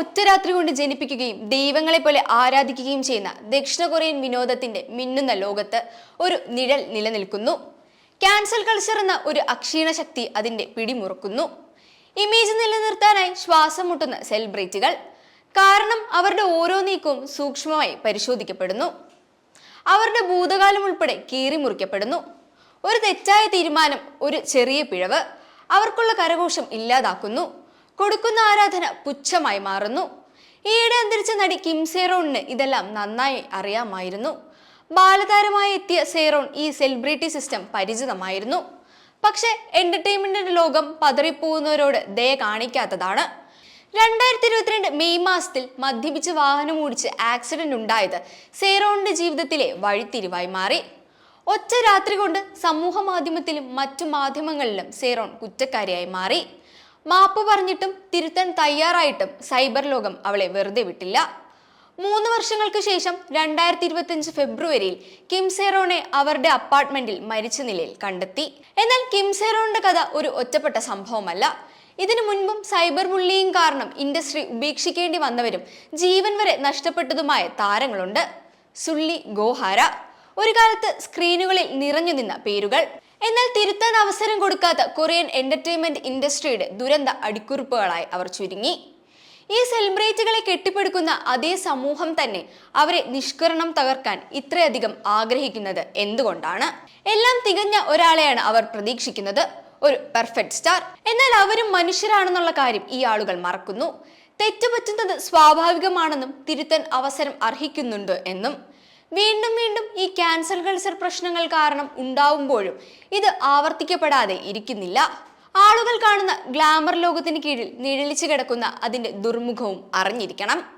ഒറ്റ രാത്രി കൊണ്ട് ജനിപ്പിക്കുകയും ദൈവങ്ങളെ പോലെ ആരാധിക്കുകയും ചെയ്യുന്ന ദക്ഷിണ കൊറിയൻ വിനോദത്തിന്റെ മിന്നുന്ന ലോകത്ത് ഒരു നിഴൽ നിലനിൽക്കുന്നു. ക്യാൻസൽ കൾച്ചർ എന്ന ഒരു അക്ഷീണ ശക്തി അതിന്റെ പിടിമുറുക്കുന്നു. ഇമേജ് നിലനിർത്താനായി ശ്വാസം മുട്ടുന്ന സെലിബ്രിറ്റികൾ കാരണം അവരുടെ ഓരോ നീക്കവും സൂക്ഷ്മമായി പരിശോധിക്കപ്പെടുന്നു. അവരുടെ ഭൂതകാലം ഉൾപ്പെടെ കീറി മുറിക്കപ്പെടുന്നു ഒരു തെറ്റായ തീരുമാനം ഒരു ചെറിയ പിഴവ് അവർക്കുള്ള കരഘോഷം ഇല്ലാതാക്കുന്നു. കൊടുക്കുന്ന ആരാധന പുച്ഛമായി മാറുന്നു. ഈയിടെ അന്തരിച്ച നടി കിം സേറോണിന് ഇതെല്ലാം നന്നായി അറിയാമായിരുന്നു. ബാലതാരമായി എത്തിയ സേറോൺ ഈ സെലിബ്രിറ്റി സിസ്റ്റം പരിചിതമായിരുന്നു. പക്ഷേ എന്റർടൈൻമെന്റിന്റെ ലോകം പതറിപ്പോകുന്നവരോട് ദയ കാണിക്കാത്തതാണ്. രണ്ടായിരത്തി ഇരുപത്തിരണ്ട് മെയ് മാസത്തിൽ മദ്യപിച്ച് വാഹനം ഓടിച്ച് ആക്സിഡന്റ് ഉണ്ടായത് സേറോണിന്റെ ജീവിതത്തിലെ വഴിത്തിരിവായി മാറി. ഒറ്റ രാത്രി കൊണ്ട് സമൂഹ മാധ്യമത്തിലും മറ്റു മാധ്യമങ്ങളിലും സേറോൺ കുറ്റക്കാരിയായി മാറി. മാപ്പ് പറഞ്ഞിട്ടും തിരുത്താൻ തയ്യാറായിട്ടും സൈബർ ലോകം അവളെ വെറുതെ വിട്ടില്ല. മൂന്ന് വർഷങ്ങൾക്ക് ശേഷം രണ്ടായിരത്തി ഇരുപത്തിയഞ്ച് ഫെബ്രുവരിയിൽ കിംസെറോണെ അവരുടെ അപ്പാർട്ട്മെന്റിൽ മരിച്ച നിലയിൽ കണ്ടെത്തി. എന്നാൽ കിംസെറോണിന്റെ കഥ ഒരു ഒറ്റപ്പെട്ട സംഭവമല്ല. ഇതിനു മുൻപും സൈബർ ബുള്ളിയിങ് കാരണം ഇൻഡസ്ട്രി ഉപേക്ഷിക്കേണ്ടി വന്നവരും ജീവൻ വരെ നഷ്ടപ്പെട്ടതുമായ താരങ്ങളുണ്ട്. സുള്ളി ഗോഹാര. ഒരു കാലത്ത് സ്ക്രീനുകളിൽ നിറഞ്ഞു നിന്ന പേരുകൾ. എന്നാൽ തിരുത്താൻ അവസരം കൊടുക്കാത്ത കൊറിയൻ എന്റർടൈൻമെന്റ് ഇൻഡസ്ട്രിയുടെ ദുരന്ത അടിക്കുറിപ്പുകളായി അവർ ചുരുങ്ങി. ഈ സെലിബ്രിറ്റികളെ കെട്ടിപ്പടുക്കുന്ന അതേ സമൂഹം തന്നെ അവരെ നിഷ്കരണം തകർക്കാൻ ഇത്രയധികം ആഗ്രഹിക്കുന്നത് എന്തുകൊണ്ടാണ്? എല്ലാം തികഞ്ഞ ഒരാളെയാണ് അവർ പ്രതീക്ഷിക്കുന്നത്. ഒരു പെർഫെക്റ്റ് സ്റ്റാർ എന്നാൽ അവരും മനുഷ്യരാണെന്നുള്ള കാര്യം ഈ ആളുകൾ മറക്കുന്നു. തെറ്റുപറ്റുന്നത് സ്വാഭാവികമാണെന്നും തിരുത്തൻ അവസരം അർഹിക്കുന്നുണ്ട് എന്നും. വീണ്ടും ക്യാൻസർ കൾച്ചർ പ്രശ്നങ്ങൾ കാരണം ഉണ്ടാവുമ്പോഴും ഇത് ആവർത്തിക്കപ്പെടാതെ ഇരിക്കുന്നില്ല. ആളുകൾ കാണുന്ന ഗ്ലാമർ ലോകത്തിന് കീഴിൽ നിഴലിച്ചു കിടക്കുന്ന അതിന്റെ ദുർമുഖവും അറിഞ്ഞിരിക്കണം.